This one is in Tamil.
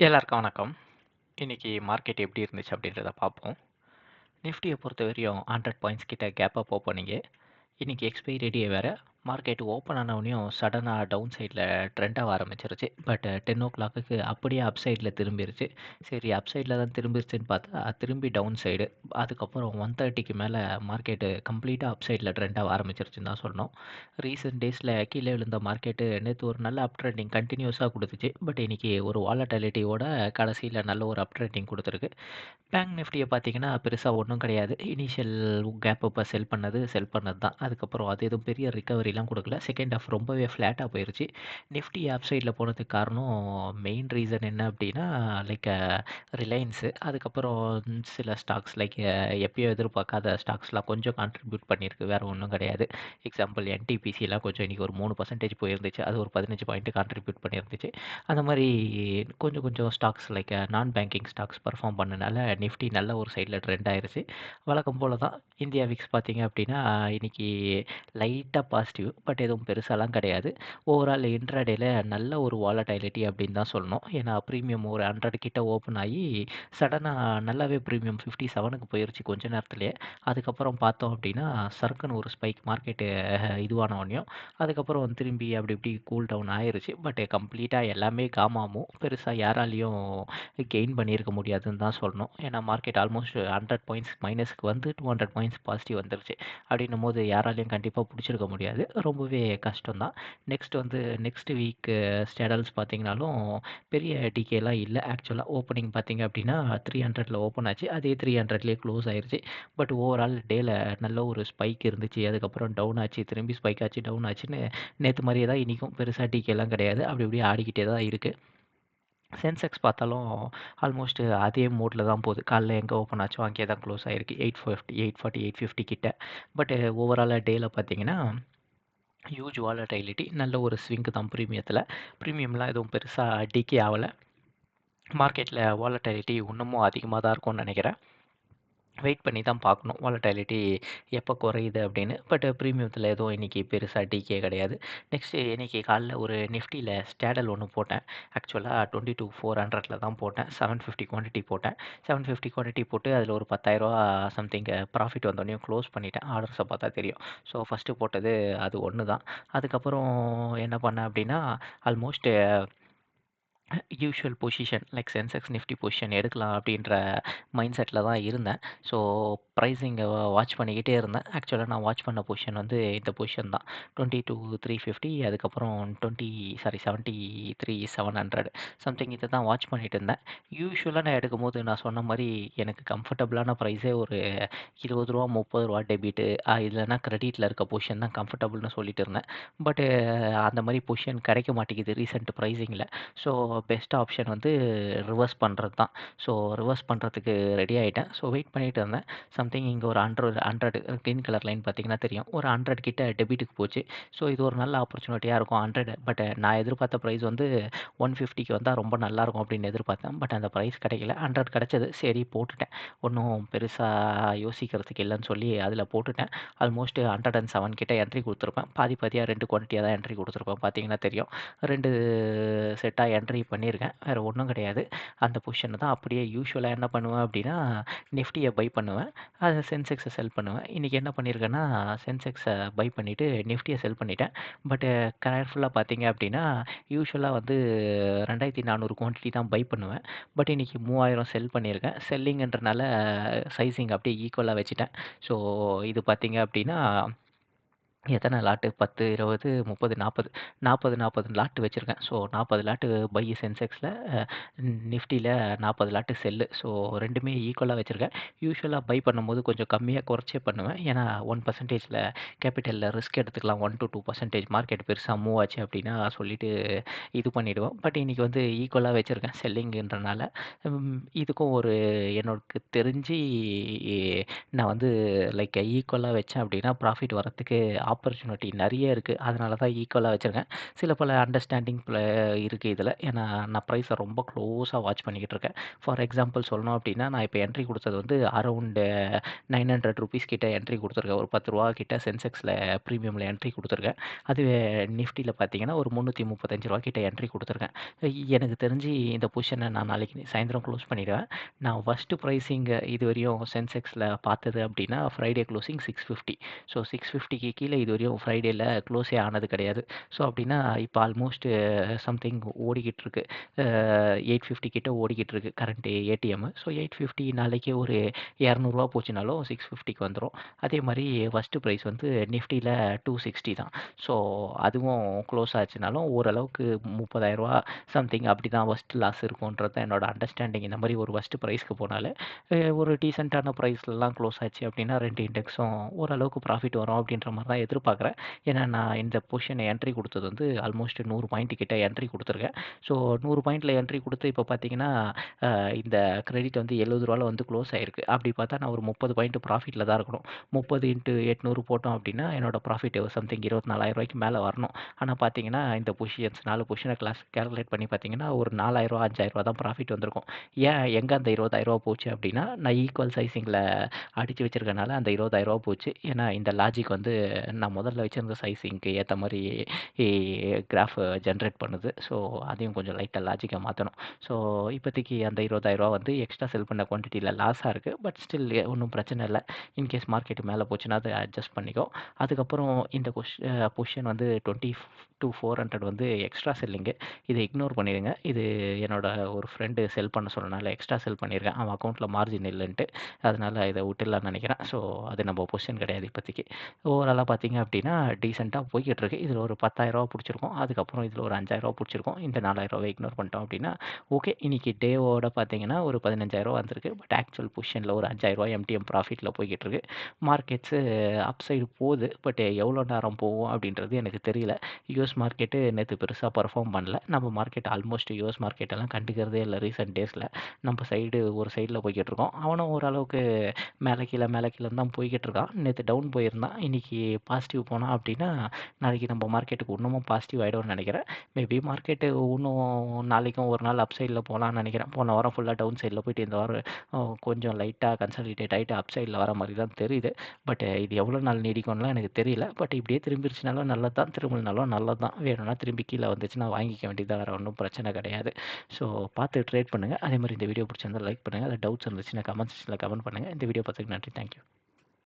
எல்லாருக்கும் வணக்கம். இன்றைக்கி மார்க்கெட் எப்படி இருந்துச்சு அப்படின்றத பார்ப்போம். நிஃப்டியை பொறுத்த வரையும் ஹண்ட்ரட் பாயிண்ட்ஸ் கிட்ட கேப்பாக அப் ஓப்பனிங்கு. இன்றைக்கி எக்ஸ்பைரி டே வேறு மார்க்கெட் ஓப்பன் ஆனவனையும் சடனாக டவுன் சைடில் ட்ரெண்டாக ஆரம்பிச்சிருச்சு. பட் 10:00க்கு அப்படியே அப் சைடில் திரும்பிருச்சு. சரி அப் சைட்ல தான் திரும்பிருச்சுன்னு பார்த்தா, திரும்பி டவுன் சைடு. அதுக்கப்புறம் ஒன் தேர்ட்டிக்கு மேலே மார்க்கெட்டு கம்ப்ளீட்டாக அப் சைட்ல ட்ரெண்டாக ஆரம்பிச்சிருச்சுன்னு தான் சொன்னோம் ரீசென்ட் டேஸில் கீழே விழுந்த மார்க்கெட்டு நேற்று ஒரு நல்ல அப் ட்ரெண்டிங் கண்டினியூஸாக கொடுத்துச்சு பட் இன்னைக்கு ஒரு வாலட்டாலிட்டியோட கடைசியில் நல்ல ஒரு அப் ட்ரெண்டிங் கொடுத்துருக்கு பேங்க் நிஃப்டியை பார்த்தீங்கன்னா, பெருசாக ஒன்றும் கிடையாது. இனிஷியல் கேப் இப்போ செல் பண்ணது, செல் பண்ணது தான். அதுக்கப்புறம் அது எதுவும் பெரிய ரிகவரிலாம் கொடுக்கல செகண்ட் ஆஃப் ரொம்பவே ஃப்ளாட்டாக போயிருச்சு. நிஃப்டி ஆப் சைடில் போனதுக்கு காரணம் மெயின் ரீசன் என்ன அப்படின்னா, லைக் ரிலையன்ஸு அதுக்கப்புறம் சில ஸ்டாக்ஸ் லைக் எப்பயும் எதிர்பார்க்காத ஸ்டாக்ஸ்லாம் கொஞ்சம் கான்ட்ரிபியூட் பண்ணியிருக்கு. வேற ஒன்றும் கிடையாது. எக்ஸாம்பிள் என்டிபிசிலாம் கொஞ்சம் இன்னைக்கு ஒரு மூணு பர்சன்டேஜ் போயிருந்துச்சு. அது ஒரு 15 பாயிண்ட் கான்ட்ரிபியூட் பண்ணியிருந்துச்சு. அந்த மாதிரி கொஞ்சம் கொஞ்சம் ஸ்டாக்ஸ் லைக் நான் பேங்கிங் ஸ்டாக்ஸ் பெர்ஃபார்ம் பண்ணனால நிஃப்டி நல்ல ஒரு சைடில் ட்ரெண்ட் ஆயிருச்சு. வழக்கம் போல் தான். இந்தியா விக்ஸ் பார்த்தீங்க அப்படின்னா, இன்றைக்கி லைட்டாக பாசிட்டிவ். பட் எதுவும் பெருசாலாம் கிடையாது. ஓவரால் இன்ட்ராடேல நல்ல ஒரு வாலடைலிட்டி அப்படின்னு தான் சொல்லணும். ஏன்னா ப்ரீமியம் ஒரு 100 கிட்ட ஓப்பன் ஆகி சடனாக நல்லாவே ப்ரீமியம் ஃபிஃப்டி செவனுக்கு போயிடுச்சு கொஞ்ச நேரத்துலேயே அதுக்கப்புறம் பார்த்தோம் அப்படின்னா, சர்க்குன்னு ஒரு ஸ்பைக் மார்க்கெட்டு இதுவான உடனே அதுக்கப்புறம் திரும்பி அப்படி இப்படி கூல் டவுன் ஆயிடுச்சு பட் கம்ப்ளீட்டாக எல்லாமே காமாவும் பெருசாக யாராலையும் கெயின் பண்ணியிருக்க முடியாதுன்னு தான் சொல்லணும். ஏன்னா மார்க்கெட் ஆல்மோஸ்ட் 100 பாயிண்ட்ஸ் மைனஸ்க்கு வந்து 200 பாயிண்ட்ஸ் பாசிட்டிவ் வந்துருச்சு. அப்படின்னும்போது யாராலையும் கண்டிப்பாக பிடிச்சிருக்க முடியாது. ரொம்பவே கஷ்டம் தான். நெக்ஸ்ட் வந்து நெக்ஸ்ட் வீக் ஸ்டேடல்ஸ் பார்த்தீங்கனாலும், பெரிய டிகேலாம் இல்லை ஆக்சுவலாக ஓப்பனிங் பார்த்தீங்க அப்படின்னா, 300ல ஓப்பன் ஆச்சு. அதே 300லயே க்ளோஸ் ஆயிடுச்சு பட் ஓவரால் டேல நல்ல ஒரு ஸ்பைக் இருந்துச்சு. அதுக்கப்புறம் டவுன் ஆச்சு. திரும்பி ஸ்பைக் ஆச்சு, டவுன் ஆச்சுன்னு நேற்று மாதிரியே தான் இன்றைக்கும் பெருசாக டிகேலாம் கிடையாது. அப்படி இப்படி ஆடிக்கிட்டே தான் இருக்குது சென்செக்ஸ் பார்த்தாலும் ஆல்மோஸ்ட் அதே மோட்டில் தான் போகுது. காலைல எங்கே ஓப்பன் ஆச்சோ அங்கேயே தான் க்ளோஸ் ஆகிருக்கு eight fifty eight forty eight fifty கிட்ட. பட் ஓவராலாக டேயில் பார்த்தீங்கன்னா, ஹியூஜ் வாலடைலிட்டி நல்ல ஒரு ஸ்விங்கு தான் ப்ரீமியத்தில் ப்ரீமியம்லாம் எதுவும் பெருசாக டிக்கே ஆகலை. மார்க்கெட்டில் வாலடைலிட்டி இன்னமும் அதிகமாக தான் இருக்கும்னு நினைக்கிறேன். வெயிட் பண்ணி தான் பார்க்கணும். வாலட்டாலிட்டி எப்போ குறையுது அப்படின்னு. பட் ப்ரீமியத்தில் எதுவும் இன்றைக்கி பெருசாக டிகே கிடையாது. நெக்ஸ்ட் இன்றைக்கி காலைல ஒரு நிஃப்டியில் ஸ்டேடல் ஒன்று போட்டேன். ஆக்சுவலாக டுவெண்ட்டி டூ ஃபோர் ஹண்ட்ரட்ல தான் போட்டேன். 750 குவான்டிட்டி போட்டேன். 750 குவான்டிட்டி போட்டு அதில் ஒரு பத்தாயிரரூவா சம்திங் ப்ராஃபிட் வந்தோடனே க்ளோஸ் பண்ணிட்டேன். ஆர்டர்ஸை பார்த்தா தெரியும். ஸோ ஃபஸ்ட்டு போட்டது அது ஒன்று தான். அதுக்கப்புறம் என்ன பண்ணேன் அப்படின்னா, almost usual position like Sensex, Nifty position எடுக்கலாம் அப்படின்ற மைண்ட் செட்டில் தான் இருந்தேன். ஸோ ப்ரைஸிங்கை வாட்ச் பண்ணிக்கிட்டே இருந்தேன். ஆக்சுவலாக நான் வாட்ச் பண்ண பொசிஷன் வந்து இந்த பொசிஷன் தான். 22,350 அதுக்கப்புறம் 20 சாரி 73,700 சம்திங் இதை தான் வாட்ச் பண்ணிட்டு இருந்தேன். யூஷுவலாக நான் எடுக்கும்போது நான் சொன்ன மாதிரி எனக்கு கம்ஃபர்டபுளான ப்ரைஸே ஒரு இருபது ரூபா முப்பது ரூபா டெபிட் அ கிரெடிட்டில் இருக்க பொசிஷன் தான் கம்ஃபர்டபுள்னு சொல்லிட்டு இருந்தேன். பட் அந்த மாதிரி பொசிஷன் கிடைக்க மாட்டேங்குது ரீசெண்ட் ப்ரைஸிங்கில் ஸோ பெஸ்ட் ஆப்ஷன் வந்து ரிவர்ஸ் பண்ணுறது தான். ஸோ ரிவர்ஸ் பண்ணுறதுக்கு ரெடி ஆகிட்டேன் ஸோ வெயிட் பண்ணிட்டு இருந்தேன். சம்திங் இங்கே ஒரு hundred hundred green colour line பார்த்தீங்கன்னா தெரியும். ஒரு 100 கிட்ட டெபிட்டுக்கு போச்சு. ஸோ இது ஒரு நல்ல ஆப்பர்ச்சுனிட்டியாக இருக்கும் 100 பட் நான் எதிர்பார்த்த ப்ரைஸ் வந்து ஒன் ஃபிஃப்டிக்கு வந்தால் ரொம்ப நல்லாயிருக்கும் அப்படின்னு எதிர்பார்த்தேன். பட் அந்த ப்ரைஸ் கிடைக்கல. ஹண்ட்ரட் கிடச்சது சரி போட்டுட்டேன். ஒன்றும் பெருசாக யோசிக்கிறதுக்கு இல்லைன்னு சொல்லி அதில் போட்டுட்டேன். ஆல்மோஸ்ட் 107 கிட்ட என்ட்ரி கொடுத்துருப்பேன் பாதி பாதியாக ரெண்டு குவான்டிட்டியாக தான் என்ட்ரி கொடுத்துருப்பேன் பார்த்தீங்கன்னா தெரியும். ரெண்டு செட்டாக என்ட்ரி பண்ணியிருக்கேன். வேறு ஒன்றும் கிடையாது. அந்த பொசிஷனை தான் அப்படியே யூஸ்வலாக என்ன பண்ணுவேன் அப்படின்னா, நிஃப்டியை பை பண்ணுவேன். அதை சென்செக்ஸை செல் பண்ணுவேன். இன்றைக்கி என்ன பண்ணியிருக்கேன்னா, சென்செக்ஸை பை பண்ணிவிட்டு நிஃப்டியை செல் பண்ணிட்டேன். பட்டு கேர்ஃபுல்லாக பார்த்தீங்க அப்படின்னா, யூஸ்வலாக வந்து 2,400 குவான்டிட்டி தான் பை பண்ணுவேன். பட் இன்றைக்கி மூவாயிரம் செல் பண்ணியிருக்கேன். செல்லிங்கன்றனால சைஸிங் அப்படியே ஈக்குவலாக வச்சுட்டேன். ஸோ இது பார்த்தீங்க அப்படின்னா எத்தனை லாட்டு 10, 20, 30, 40 40, 40 லாட்டு வச்சிருக்கேன். ஸோ 40 லாட்டு பை சென்செக்ஸ்ல நிஃப்டியில் 40 லாட்டு செல்லு. ஸோ 2மே ஈக்குவலா வச்சிருக்கேன். யூசுவலா பை பண்ணும்போது கொஞ்சம் கம்மியா குறைச்சே பண்ணுவேன். ஏன்னா 1%ல ரிஸ்க் எடுத்துக்கலாம். 1-2% மார்க்கெட் பெருசா மூவ் ஆச்சு அப்படின்னா சொல்லிட்டு இது பண்ணிவிடுவோம் பட் இன்னைக்கு வந்து ஈக்குவலா வச்சிருக்கேன். செல்லிங்ன்றனால ம் இதுக்கும் ஒரு எனக்கு தெரிஞ்சு நான் வந்து லைக் ஈக்குவலா வச்சேன் அப்படின்னா ப்ராஃபிட் வரத்துக்கு ஆப்பர்ச்சுனிட்டி நிறைய இருக்குது அதனால தான் ஈக்குவலாக வச்சுருக்கேன். சில பல அண்டர்ஸ்டாண்டிங் இருக்குது இதில். ஏன்னா நான் ப்ரைஸை ரொம்ப க்ளோஸாக வாட்ச் பண்ணிக்கிட்டு இருக்கேன். ஃபார் எக்ஸாம்பிள் சொல்லணும் அப்படின்னா நான் இப்போ என்ட்ரி கொடுத்தது வந்து அரௌண்டு நைன் ஹண்ட்ரட் ருபீஸ் கிட்டே என்ட்ரி கொடுத்துருக்கேன். ஒரு பத்து ரூபா கிட்டே சென்செக்ஸில் ப்ரீமியமில் என்ட்ரி கொடுத்துருக்கேன். அதுவே நிஃப்டியில் பார்த்தீங்கன்னா ஒரு முந்நூற்றி முப்பத்தஞ்சு ரூபா கிட்டே என்ட்ரி கொடுத்துருக்கேன். எனக்கு தெரிஞ்சு இந்த பொசிஷனை நான் நாளைக்கு சாயந்தரம் க்ளோஸ் பண்ணிடுவேன். நான் ஃபஸ்ட்டு ப்ரைஸிங்கை இது வரையும் சென்செக்ஸில் பார்த்தது அப்படின்னா Friday closing six fifty so six ஃபிஃப்டிக்கு கீழே இது வரையும் ஃப்ரைடேயில் க்ளோஸே ஆனது கிடையாது. ஸோ அப்படின்னா இப்போ ஆல்மோஸ்ட் சம்திங் ஓடிக்கிட்டு இருக்கு. எயிட் ஃபிஃப்டி கிட்ட ஓடிக்கிட்டு இருக்கு current ATM so eight fifty நாளைக்கு ஒரு இரநூறுவா போச்சுனாலும் சிக்ஸ் ஃபிஃப்டிக்கு வந்துடும் அதே மாதிரி ஃபஸ்ட்டு ப்ரைஸ் வந்து நிஃப்டியில் டூ சிக்ஸ்டி தான். ஸோ அதுவும் க்ளோஸ் ஆச்சுனாலும் ஓரளவுக்கு முப்பதாயிரரூவா சம்திங் அப்படி தான் ஃபஸ்ட்டு லாஸ் இருக்கும்ன்றது தான் என்னோட அண்டர்ஸ்டாண்டிங் இந்த மாதிரி ஒரு ஃபஸ்ட்டு ப்ரைஸ்க்கு போனாலே ஒரு டீசெண்டான ப்ரைஸ்லலாம் க்ளோஸ் ஆச்சு அப்படின்னா ரெண்டு இண்டெக்ஸும் ஓரளவுக்கு ப்ராஃபிட் வரும் அப்படின்ற மாதிரி தான் எதிர்பார்க்குறேன். ஏன்னா நான் இந்த பொசிஷனை என்ட்ரி கொடுத்தது வந்து ஆல்மோஸ்ட் நூறு பாயிண்ட் கிட்ட என்ட்ரி கொடுத்துருக்கேன். ஸோ நூறு பாயிண்டில் என்ட்ரி கொடுத்து இப்போ பார்த்தீங்கன்னா இந்த கிரெடிட் வந்து எழுபது ரூபாவில் வந்து க்ளோஸ் ஆயிருக்கு. அப்படி பார்த்தா நான் ஒரு முப்பது பாயிண்ட் ப்ராஃபிட்டில் தான் இருக்கணும். முப்பது இன்ட்டு எட்நூறு போட்டோம் அப்படின்னா என்னோட ப்ராஃபிட் சம்திங் இருபத்தி நாலாயிரம் ரூபாய்க்கு மேலே வரணும். ஆனால் பார்த்தீங்கன்னா இந்த பொசிஷன்ஸ் நாலு பொசிஷனை கிளாஸ் கேல்குலேட் பண்ணி பார்த்தீங்கன்னா ஒரு நாலாயிரரூவா அஞ்சாயிரரூவா தான் ப்ராஃபிட் வந்திருக்கும். ஏன் எங்கே அந்த இருபதாயிரரூவா போச்சு அப்படின்னா நான் ஈக்குவல் சைஸிங்கில் அடித்து வச்சிருக்கனால அந்த இருபதாயிரரூவா போச்சு. ஏன்னா இந்த லாஜிக் வந்து நான் முதல்ல வச்சுருந்த சைஸிங்க்கு ஏற்ற மாதிரி கிராஃப் ஜென்ரேட் பண்ணுது. ஸோ அதையும் கொஞ்சம் லைட்டாக லாஜிக்காக மாற்றணும் ஸோ இப்போதைக்கு அந்த இருபதாயிரரூவா வந்து எக்ஸ்ட்ரா செல் பண்ண குவான்டிட்டியில் லாஸாக இருக்குது பட் ஸ்டில் ஒன்றும் பிரச்சனை இல்லை. இன்கேஸ் மார்க்கெட் மேலே போச்சுன்னா அதை அட்ஜஸ்ட் பண்ணிக்கோ. அதுக்கப்புறம் இந்த கொஷ் பொஷன் வந்து டுவெண்ட்டி டூ ஃபோர் ஹண்ட்ரட் வந்து எக்ஸ்ட்ரா செல்லிங்கு இதை இக்னோர் பண்ணிடுங்க. இது என்னோட ஒரு ஃப்ரெண்டு செல் பண்ண சொன்னனால எக்ஸ்ட்ரா செல் பண்ணியிருக்கேன் அவன் அக்கௌண்ட்டில் மார்ஜின் இல்லைன்ட்டு. அதனால் இதை விட்டுடலான்னு நினைக்கிறேன். ஸோ அது நம்ம பொசிஷன் கிடையாது இப்போதைக்கு. ஓவராலாக பார்த்தீங்க அப்படின்னா டீசெண்டாக போய்கிட்டு இருக்கு இதில் ஒரு பத்தாயிரரூவா பிடிச்சிருக்கோம். அதுக்கப்புறம் இதில் ஒரு அஞ்சாயிரரூவா பிடிச்சிருக்கோம். இந்த நாலாயிரரூவா இக்னோர் பண்ணிட்டோம் அப்படின்னா ஓகே இன்றைக்கி டேவோட பார்த்தீங்கன்னா ஒரு பதினஞ்சாயிரரூவா வந்திருக்கு. பட் ஆக்சுவல் பொசிஷனில் ஒரு அஞ்சாயிரரூவா எம்டிஎம் ப்ராஃபிட்டில் போய்கிட்டு இருக்கு மார்க்கெட்ஸு அப் சைடு போகுது. பட் எவ்வளோ நேரம் போகும் அப்படின்றது எனக்கு தெரியல. யூஎஸ் மார்க்கெட்டு நேற்று பெருசாக பர்ஃபார்ம் பண்ணல. நம்ம மார்க்கெட் ஆல்மோஸ்ட் யூஎஸ் மார்க்கெட்டெல்லாம் கண்டுக்கிறதே இல்லை ரீசெண்ட் டேஸில் நம்ம சைடு ஒரு சைடில் போய்கிட்டு இருக்கோம் அவனும் ஓரளவுக்கு மேலே கீழே மேலே கீழே தான் போய்கிட்டு இருக்கான் நேற்று டவுன் போயிருந்தான். இன்றைக்கி பாசிட்டிவ் போனோம் அப்படின்னா நாளைக்கு நம்ம மார்க்கெட்டுக்கு இன்னமும் பாசிட்டிவ் ஆகிடும்னு நினைக்கிறேன். மேபி மார்க்கெட்டு இன்னும் நாளைக்கும் ஒரு நாள் அப் சைடில் போகலான்னு நினைக்கிறேன். போன வாரம் ஃபுல்லாக டவுன் சைடில் போயிட்டு இந்த வாரம் கொஞ்சம் லைட்டாக கன்சல்டேட் ஆகிட்டு அப் சைடில் வர மாதிரி தான் தெரியுது. பட் இது எவ்வளோ நாள் நீடிக்கும்லாம் எனக்கு தெரியல. பட் இப்படியே திரும்பிடுச்சுனாலும் நல்லது தான் திரும்பினாலும் நல்லது தான் வேணும்னா திரும்பி கீழே வந்துச்சுன்னா வாங்கிக்க வேண்டியதாக வேறு ஒன்றும் பிரச்சனை கிடையாது. ஸோ பார்த்து ட்ரேட் பண்ணுங்கள் அதே மாதிரி இந்த வீடியோ பிடிச்சிருந்தால் லைக் பண்ணுங்கள் அது டவுட்ஸ் இருந்துச்சுன்னா கமெண்ட் செக்ஷனில் கமெண்ட் பண்ணுங்கள் இந்த வீடியோ பார்த்துக்கு நன்றி. தேங்க்யூ